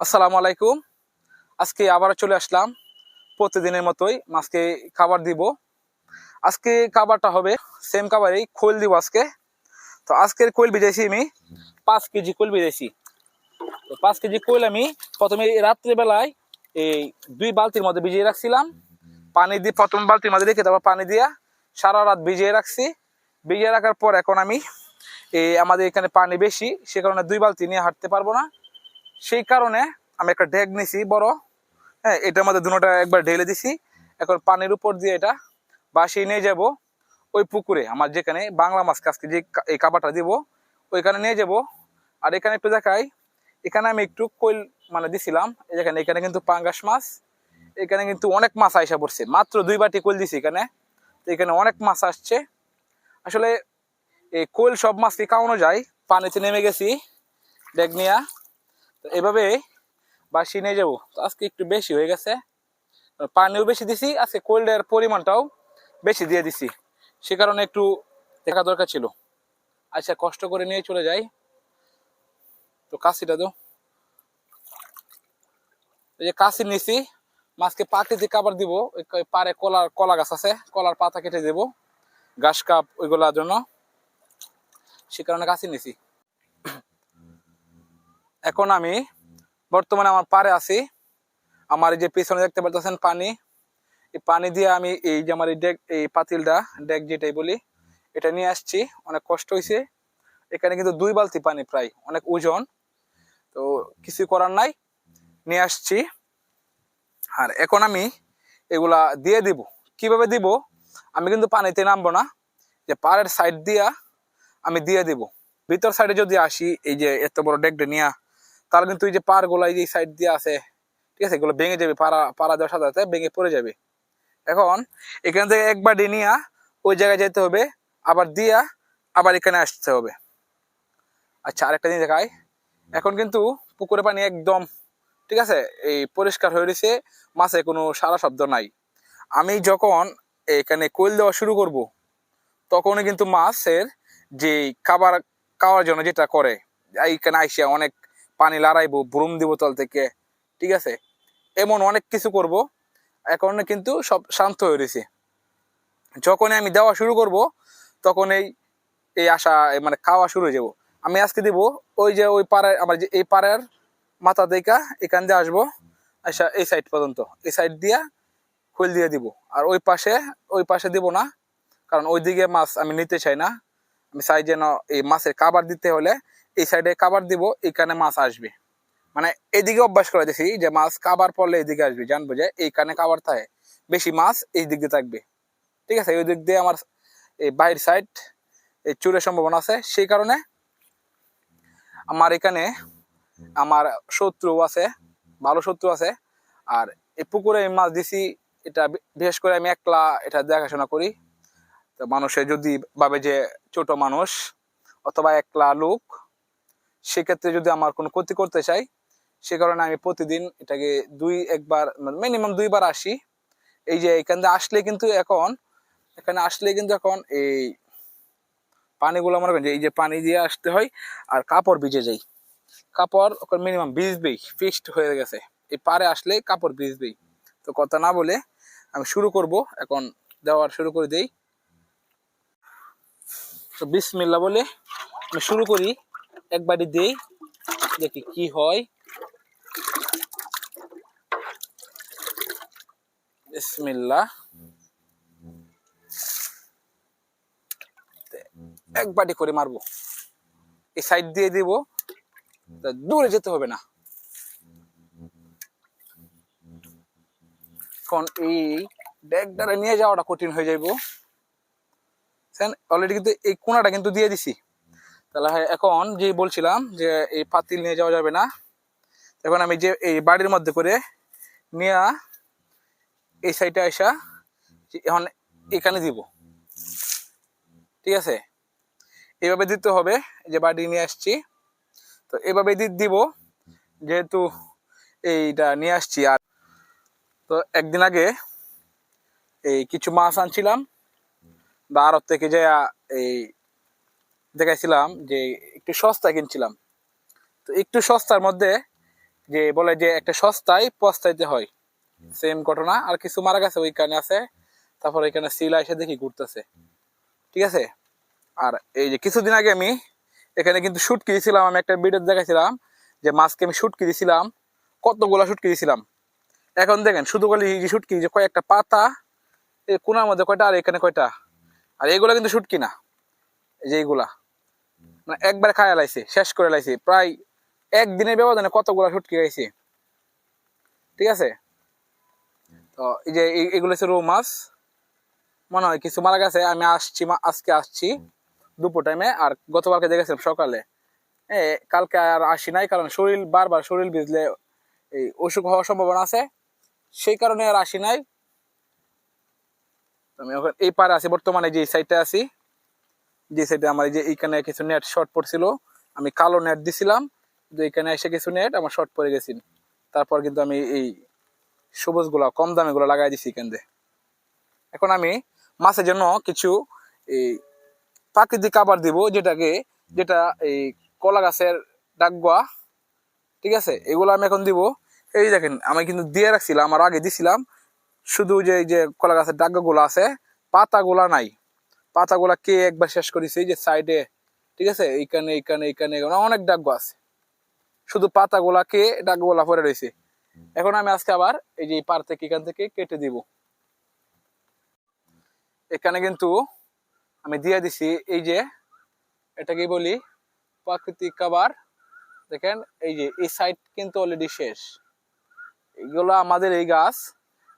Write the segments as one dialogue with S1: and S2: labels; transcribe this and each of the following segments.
S1: আসসালামু আলাইকুম। আজকে আবার চলে আসলাম। প্রতিদিনের মতোই মাছকে খাবার দিব। আজকে খাবারটা হবে সেম খাবারই খোল দিব আজকে। তো আজকের কোল ভিজেছি আমি পাঁচ কেজি কোল ভিজেছি তো পাঁচ কেজি কোল আমি প্রথমে রাত্রিবেলায় এই দুই বালতির মধ্যে ভিজিয়ে রাখছিলাম। পানি দিয়ে প্রথম বালতির মধ্যে রেখে তারপর পানি দিয়া সারা রাত ভিজিয়ে রাখছি। ভিজিয়ে রাখার পর এখন আমি এই আমাদের এখানে পানি বেশি, সে কারণে দুই বালতি নিয়ে হাঁটতে পারব না। সেই কারণে আমি একটা ডেক নিছি, বড়। হ্যাঁ এটার মধ্যে দুটোটা একবার ঢেলে দিছি। এখন পানির উপর দিয়ে এটা বাসিয়ে নিয়ে যাব ওই পুকুরে। আমার যেখানে বাংলা মাছ কাজকে যে এই কাবাটা দিব, ওইখানে নিয়ে যাব। আর এখানে একটু দেখাই, এখানে আমি একটু কোয়েল মানে দিছিলাম, এই যেখানে এখানে কিন্তু পাঙ্গাস মাছ, এখানে কিন্তু অনেক মাছ আইসা পড়ছে। মাত্র দুই বাটি কোয়েল দিছি এখানে। তো এখানে অনেক মাছ আসছে। আসলে এই কোয়েল সব মাছকে খাওয়ানো যায়? পানিতে নেমে গেছি। ডেক নিয়া তো এভাবে বাসি নিয়ে যাব। তো আজকে একটু বেশি হয়ে গেছে। পানিও বেশি দিছি, আজকে কোল্ডের পরিমাণটাও বেশি দিয়ে দিছি। সে কারণে একটু দেখা দরকার ছিল। আচ্ছা কষ্ট করে নিয়ে চলে যাই। তো কাশিটা দো এই যে কাশি নিছি মাছকে প্রাকৃতিক খাবার দিব। পারে কলার, কলা গাছ আছে, কলার পাতা কেটে দেব। ঘাস কাপ ওইগুলোর জন্য। সে কারণে কাশি নিছি। এখন আমি বর্তমানে আমার পারে আছি। আমার এই যে পিছনে দেখতে পাচ্ছেন পানি। এই পানি দিয়ে আমি এই যে আমার এই ডেক, এই পাতিলটা, ডেক যেটাই বলি, এটা নিয়ে আসছি। অনেক কষ্ট হয়েছে এখানে কিন্তু দুই বালতি পানি প্রায়, অনেক ওজন। তো কিছু করার নাই, নিয়ে আসছি। আর এখন আমি এগুলা দিয়ে দিব। কীভাবে দিব? আমি কিন্তু পানিতে নামবো না। যে পাড়ের সাইড দিয়া আমি দিয়ে দিব। ভিতর সাইডে যদি আসি, এই যে এত বড় ডেকটা নিয়ে তাহলে কিন্তু এই যে পারগুলা এই যে সাইড দিয়ে আছে, ঠিক আছে? এগুলো ভেঙে যাবে, পাড়া পাড়া দেওয়ার সাথে সাথে ভেঙে পড়ে যাবে। এখন এখান থেকে একবার নিয়ে ওই জায়গায় যেতে হবে, আবার দিয়া আবার এখানে আসতে হবে। আচ্ছা আরেকটা জিনিস দেখাই। এখন কিন্তু পুকুরে পানি একদম, ঠিক আছে? এই পরিষ্কার হয়ে রয়েছে মাছে কোনো সারা শব্দ নাই। আমি যখন এখানে কোয়েল দেওয়া শুরু করব, তখনই কিন্তু মাছের যে খাবার খাওয়ার জন্য যেটা করে, এইখানে আইসিয়া অনেক পানি লড়াইবো ভ্রুম দিব তল থেকে, ঠিক আছে? এমন অনেক কিছু করব। এখন কিন্তু সব শান্ত হয়ে রয়েছে। যখনই আমি দেওয়া শুরু করব, তখন এই এই আশা মানে খাওয়া শুরু হয়ে যাব। আমি আজকে দিব ওই যে ওই পাড়ার, আমার যে এই পাড়ার মাথা দেখা, এখান দিয়ে আসব। আচ্ছা এই সাইড পর্যন্ত, এই সাইড দিয়া খুল দিয়ে দিব। আর ওই পাশে ওই পাশে দিব না, কারণ ওই দিকে মাছ আমি নিতে চাই না। আমি চাই যেন এই মাছের খাবার দিতে হলে এই সাইডে খাবার দিব, এখানে মাছ আসবে। মানে এদিকে অভ্যাস করে দিছি যে মাছ কাবার পড়লে এদিকে আসবে, জানব যে এইখানে কাবার থাকে। বেশি মাছ এই দিক দিয়ে থাকবে। ঠিক আছে? ওই দিক দিয়ে আমার এই বাইরের সাইড এই চুরের সম্ভাবনা আছে। সেই কারণে আমার এখানে আমার শত্রু আছে, ভালো শত্রু আছে। আর এই পুকুরে মাছ দিছি, এটা বিশেষ করে আমি একলা এটা দেখাশোনা করি। তো মানুষে যদি ভাবে যে ছোট মানুষ অথবা একলা লোক সেক্ষেত্রে যদি আমার কোনো ক্ষতি করতে চাই, সে কারণে আমি প্রতিদিন এটাকে দুই একবার মিনিমাম দুইবার আসি। এই যে এখান থেকে আসলে কিন্তু এখন, এখানে আসলে কিন্তু এখন এই পানিগুলো মনে করেন যে এই যে পানি দিয়ে আসতে হয় আর কাপড় ভিজে যাই কাপড় ওখানে মিনিমাম ভিজবেই ফিক্সড হয়ে গেছে। এই পারে আসলে কাপড় ভিজবেই। তো কথা না বলে আমি শুরু করব। এখন দেওয়ার শুরু করে দেই। তো বিষ বিসমিল্লা বলে আমি শুরু করি। একবারই দেই, দেখি কি হয়। বিসমিল্লা করে মারবো। এই সাইড দিয়ে দিব দূরে যেতে হবে না। এখন এই ডেক দ্বারা নিয়ে যাওয়াটা কঠিন হয়ে যাইব। অলরেডি কিন্তু এই কোনাটা কিন্তু দিয়ে দিছি। তাহলে হয়, এখন যে বলছিলাম যে এই পাতিল নিয়ে যাওয়া যাবে না, এখন আমি যে এই বাড়ির মধ্যে করে নিয়ে এই সাইডে আসা এখন এখানে দিব। ঠিক আছে? এইভাবে দিতে হবে যে বাড়ি নিয়ে আসছি। তো এভাবে দিব, যেহেতু এইটা নিয়ে আসছি আর তো একদিন আগে এই কিছু মাছ আনছিলাম বা আড়ত থেকে যে এই দেখাইছিলাম যে একটু সস্তা কিনছিলাম। তো একটু সস্তার মধ্যে যে বলে যে একটা সস্তায় পস্তাইতে হয়। সেম ঘটনা, আর কিছু মারা গেছে ওইখানে আছে। তারপর এখানে সিলা এসে দেখি ঘুরতেছে। ঠিক আছে? আর এই যে কিছুদিন আগে আমি এখানে কিন্তু শুট দিয়েছিলাম আমি একটা ভিডিও দেখাইছিলাম যে মাছকে আমি শুটকি দিয়েছিলাম কতগুলা শুটকি দিয়েছিলাম এখন দেখেন, শুধু এই যে শুটকি যে কয়েকটা পাতা, এই কোনার মধ্যে কয়টা আর এখানে কয়টা? আর এগুলা কিন্তু শুটকি না। যে এইগুলা মানে একবার খায় লাইছে, শেষ করে লাইছে। প্রায় একদিনের ব্যবধানে কতগুলা শুটকি খাইছে? ঠিক আছে? তো এই যে এগুলো হচ্ছে রৌ মাছ। মনে হয় কিছু মারা গেছে, আমি আসছি আজকে আসছি দুপুর টাইমে আর গতকালকে দেখেছিলাম সকালে। এ, কালকে আর আসি নাই, কারণ শরীর বারবার শরীর ভিজলে এই অসুখ হওয়ার সম্ভাবনা আছে। সেই কারণে আর আসি নাই। আমি এই পারে আছি, বর্তমানে যে সাইডটা আছি। যে সাইডে আমার এই যে এইখানে কিছু নেট শর্ট পড়ছিল, আমি কালো নেট দিছিলাম কিন্তু এখানে এসে কিছু নেট আমার শর্ট পড়ে গেছি। তারপর কিন্তু আমি এই সবুজগুলা কম দামে গুলো লাগাই দিছি এখান। এখন আমি মাছের জন্য কিছু এই প্রাকৃতিক খাবার দিব, যেটাকে, যেটা এই কলা গাছের ডাকগুয়া, ঠিক আছে? এগুলো আমি এখন দিব। এই দেখেন, আমি কিন্তু দিয়ে রাখছিলাম আমার আগে দিছিলাম, শুধু যে, এই যে কলা গাছের ডাকগুলো আছে, পাতাগুলা নাই। পাতাগুলা কে একবার শেষ করেছে, এই যে সাইডে ঠিক আছে? এইখানে এইখানে এইখানে অনেক ডাকগো আছে। শুধু পাতাগুলা কে ডাকগুলা পরে রয়েছে। এখন আমি আজকে আবার এই যে পার থেকে এখান থেকে কেটে দিব। এখানে কিন্তু আমি দিয়ে দিছি এই যে, এটাকে বলি প্রাকৃতিক খাবার। দেখেন, এই যে, এই সাইড কিন্তু অলরেডি শেষ। এগুলো আমাদের এই গাছ,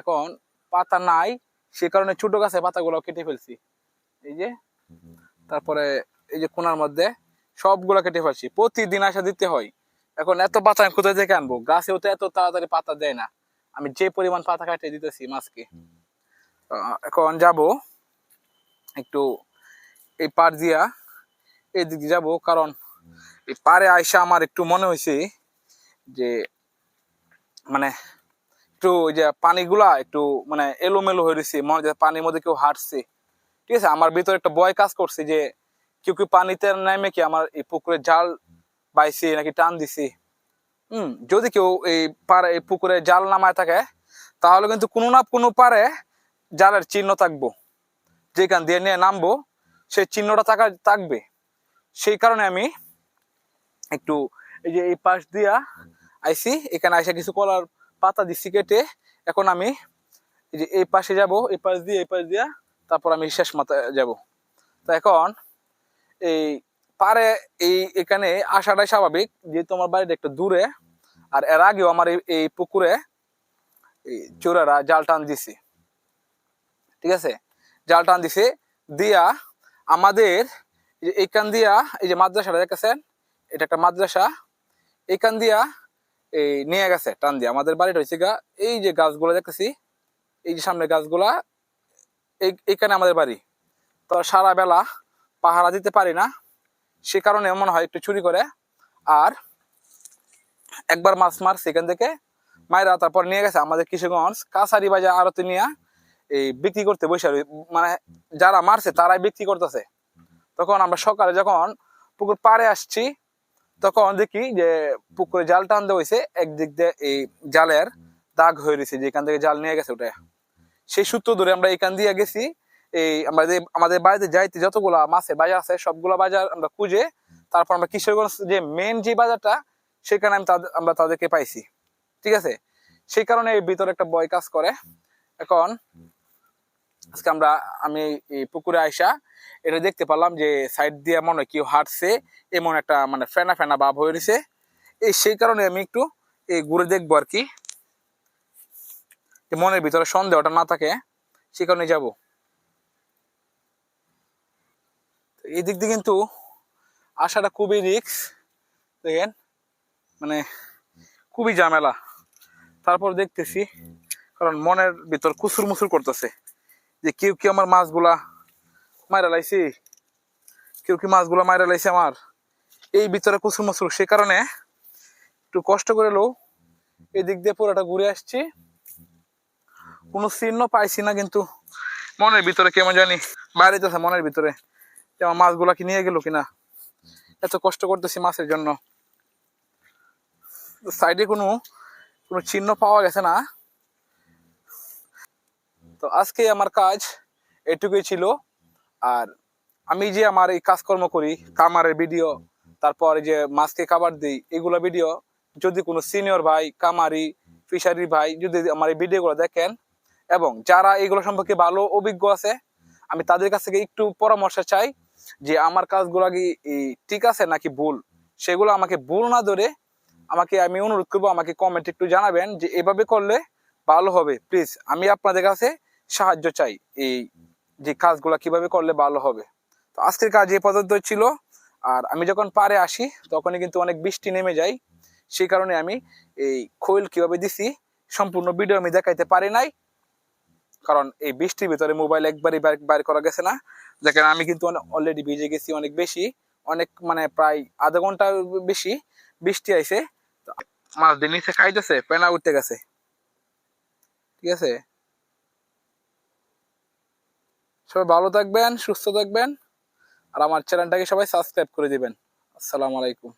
S1: এখন পাতা নাই, সে কারণে ছোট গাছে পাতাগুলো কেটে ফেলছি। এই যে, তারপরে এই যে কোনার মধ্যে সবগুলো কেটে ফেলছি। প্রতিদিন আসা দিতে হয়। এখন এত পাতা আমি কোথায় থেকে আনব? গাছেও তো এত তাড়াতাড়ি পাতা দেয় না। আমি যে পরিমাণ পাতা কাটিয়ে দিতেছি মাছকে। এখন যাব একটু এই পার দিয়া এই দিক যাব, কারণ এই পারে আইসা আমার একটু মনে হয়েছে যে মানে একটু ওই যে পানিগুলা একটু মানে এলোমেলো হয়ে রয়েছে মনে পানির মধ্যে কেউ হাঁটছে। ঠিক আছে? আমার ভিতরে একটা ভয় কাজ করছে যে, কেউ কি পানিতে নেমে কি আমার এই পুকুরে জাল বাইছে নাকি টান দিছে? হুম, যদি কেউ এই পারে, এই পুকুরে জাল নামায় থাকে, তাহলে কিন্তু কোনো না কোনো পারে জালের চিহ্ন থাকব। যেখান দিয়ে নিয়ে নামবো, সেই চিহ্নটা থাকা, থাকবে। সেই কারণে আমি একটু এই যে এই পাশ দিয়া আইসি এখানে আইসা কিছু কলার পাতা দিচ্ছি কেটে, এখন আমি এই যে এই পাশে যাব, এই পাশ দিয়ে, এই পাশ দিয়া তারপর আমি শেষ মাথায় যাব। তো এখন এই পারে এই এখানে আসাটাই স্বাভাবিক, যেহেতু আমার বাড়িটা একটু দূরে, আর এর আগেও আমার এই- পুকুরে চোরেরা জাল টান দিছে। ঠিক আছে? জাল টান দিছে, দিয়া আমাদের এইখান দিয়া এই যে মাদ্রাসাটা দেখেছেন এটা একটা মাদ্রাসা, এইখান দিয়া এই নিয়ে গেছে, টান দিয়া। আমাদের বাড়িটা হয়েছে গা, এই যে গাছগুলো দেখতেছি, এই যে সামনে গাছগুলা এইখানে আমাদের বাড়ি। তো সারা বেলা পাহারা দিতে পারি না। সে কারণে মনে হয় একটু চুরি করে। আর একবার মাছ মার সেখান থেকে মায়েরা তারপর নিয়ে গেছে আমাদের কিশোরগঞ্জ কাছারি বাজার আড়তে নিয়ে এই বিক্রি করতে বসে মানে যারা মারছে তারাই বিক্রি করতেছে। তখন আমরা সকালে যখন পুকুর পাড়ে আসছি, তখন দেখি যে পুকুরে জাল টান দেওয়া হয়েছে একদিক দিয়ে এই জালের দাগ হয়ে রয়েছে, যেখান থেকে জাল নিয়ে গেছে ওটা সেই সূত্র ধরে আমরা এখান দিয়ে গেছি। এই আমরা যে আমাদের বাড়িতে যাইতে যতগুলা মাছের বাজার আছে, সবগুলা বাজার আমরা খুঁজে তারপর আমরা কিশোরগঞ্জ যে মেন যে বাজারটা, সেখানে আমি তাদের আমরা তাদেরকে পাইছি। ঠিক আছে? সেই কারণে এর ভিতরে একটা বয় কাজ করে। এখন আজকে আমরা, আমি পুকুরে আইসা এটা দেখতে পারলাম যে সাইড দিয়ে মনে কেউ হাঁটছে, এমন একটা মানে ফেনা ফেনা ভাব হয়ে রয়েছে। এই সেই কারণে আমি একটু এই ঘুরে দেখব আর কি। যে মনের ভিতরে সন্দেহটা না থাকে, সে কারণে যাব। এই দিক দিয়ে কিন্তু আসাটা খুবই রিক্স দেখেন মানে খুবই ঝামেলা। তারপর দেখতেছি, কারণ মনের ভিতর কুসুর মুসুর করতেছে, যে কেউ কি আমার মাছগুলা মাইরা লাইছি? কেউ কি মাছগুলা মাইরা লাইছে আমার? এই ভিতরে কুসুর মুসুর সে কারণে একটু কষ্ট করে লো এই দিক দিয়ে পুরোটা ঘুরে আসছি। কোনো চিহ্ন পাইছি না কিন্তু। মনের ভিতরে কেমন জানি বাইরেতেছে মনের ভিতরে। যে আমার মাছগুলা কি নিয়ে গেল কিনা? এত কষ্ট করতেছি মাছের জন্য। সাইডে কোনো কোনো চিহ্ন পাওয়া গেছে না। তো আজকে আমার কাজ এটুকুই ছিল। আর আমি যে আমার এই কাজকর্ম করি, কামারের ভিডিও, তারপর যে মাছকে খাবার দিই, এগুলো ভিডিও, যদি কোনো সিনিয়র ভাই, কামারি ফিশারি ভাই যদি আমার এই ভিডিওগুলো দেখেন এবং যারা এগুলো সম্পর্কে ভালো অভিজ্ঞ আছে, আমি তাদের কাছ থেকে একটু পরামর্শ চাই যে আমার কাজগুলো কি ঠিক আছে নাকি ভুল? সেগুলো আমাকে ভুল না ধরে আমাকে, আমি অনুরোধ করব, আমাকে কমেন্ট একটু জানাবেন যে এভাবে করলে ভালো হবে। প্লিজ আমি আপনাদের কাছে সাহায্য চাই এই যে কাজগুলো কীভাবে করলে ভালো হবে। তো আজকের কাজ এই পর্যন্ত ছিল। আর আমি যখন পারে আসি, তখনই কিন্তু অনেক বৃষ্টি নেমে যায়। সেই কারণে আমি এই খৈল কীভাবে দিছি, সম্পূর্ণ ভিডিও আমি দেখাইতে পারি নাই। কারণ এই বৃষ্টির ভিতরে মোবাইল একবারই বাইর- করা গেছে না। দেখেন আমি কিন্তু অলরেডি ভিজে গেছি অনেক বেশি। অনেক মানে প্রায় আধা ঘণ্টা বেশি বৃষ্টি আইছে। মাছ দিয়ে নিচে খাইতেছে, পেনা উঠতে গেছে। ঠিক আছে? সবাই ভালো থাকবেন, সুস্থ থাকবেন। আর আমার চ্যানেলটাকে সবাই সাবস্ক্রাইব করে দিবেন। আসসালামু আলাইকুম।